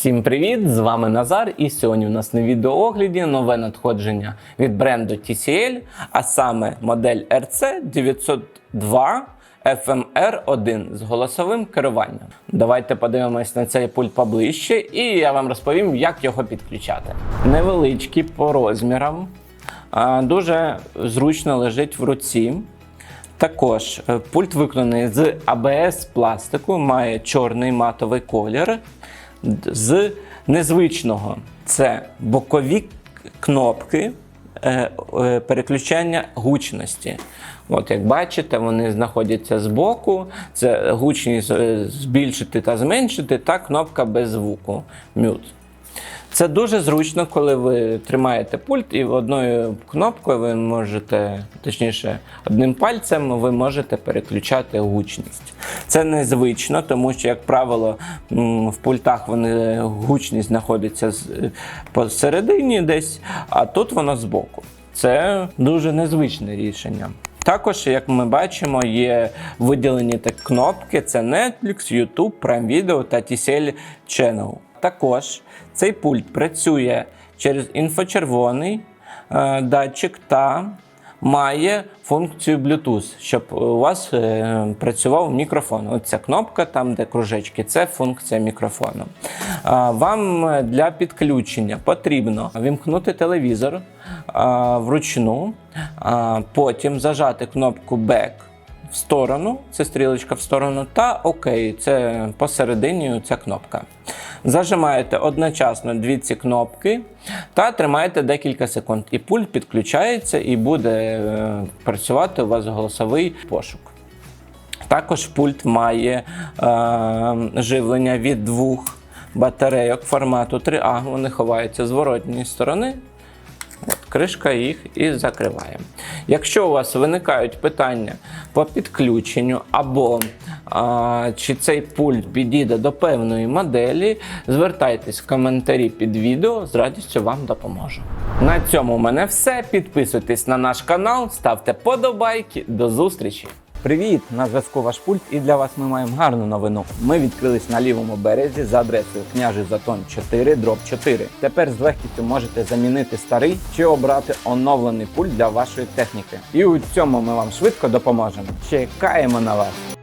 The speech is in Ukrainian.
Всім привіт! З вами Назар, і сьогодні у нас на відеоогляді нове надходження від бренду TCL, а саме модель RC 902 FMR1 з голосовим керуванням. Давайте подивимось на цей пульт поближче, і я вам розповім, як його підключати. Невеличкий по розмірам, дуже зручно лежить в руці. Також е, пульт виконаний з АБС пластику, має чорний матовий колір. З незвичного це бокові кнопки е, е, переключання гучності. От, як бачите, вони знаходяться збоку. Це гучність е, збільшити та зменшити, та кнопка без звуку mute. Це дуже зручно, коли ви тримаєте пульт і одною кнопкою ви можете, точніше, одним пальцем ви можете переключати гучність. Це незвично, тому що, як правило, в пультах вони гучність знаходиться посередині десь, а тут воно збоку. Це дуже незвичне рішення. Також, як ми бачимо, є виділені так кнопки: це Netflix, YouTube, Prime Video та TCL Channel. Також цей пульт працює через інфочервоний е, датчик та має функцію Bluetooth, щоб у вас е, працював мікрофон. Оця кнопка, там де кружечки, це функція мікрофону. А, Вам е, для підключення потрібно вімкнути телевізор а, вручну, а, потім зажати кнопку Back в сторону, це стрілочка в сторону, та ОК, це посередині ця кнопка. Зажимаєте одночасно дві ці кнопки та тримаєте декілька секунд. І пульт підключається і буде е, працювати у вас голосовий пошук. Також пульт має е, живлення від двох батарейок формату 3А. Вони ховаються з зворотньої сторони. От, кришка їх і закриває. Якщо у вас виникають питання по підключенню або чи цей пульт підійде до певної моделі, звертайтесь в коментарі під відео, з радістю вам допоможу. На цьому у мене все. Підписуйтесь на наш канал, ставте подобайки. До зустрічі! Привіт! На зв'язку ваш пульт, і для вас ми маємо гарну новину. Ми відкрились на лівому березі за адресою княжий Затон 4, дроб 4. Тепер з легкістю можете замінити старий чи обрати оновлений пульт для вашої техніки. І у цьому ми вам швидко допоможемо. Чекаємо на вас!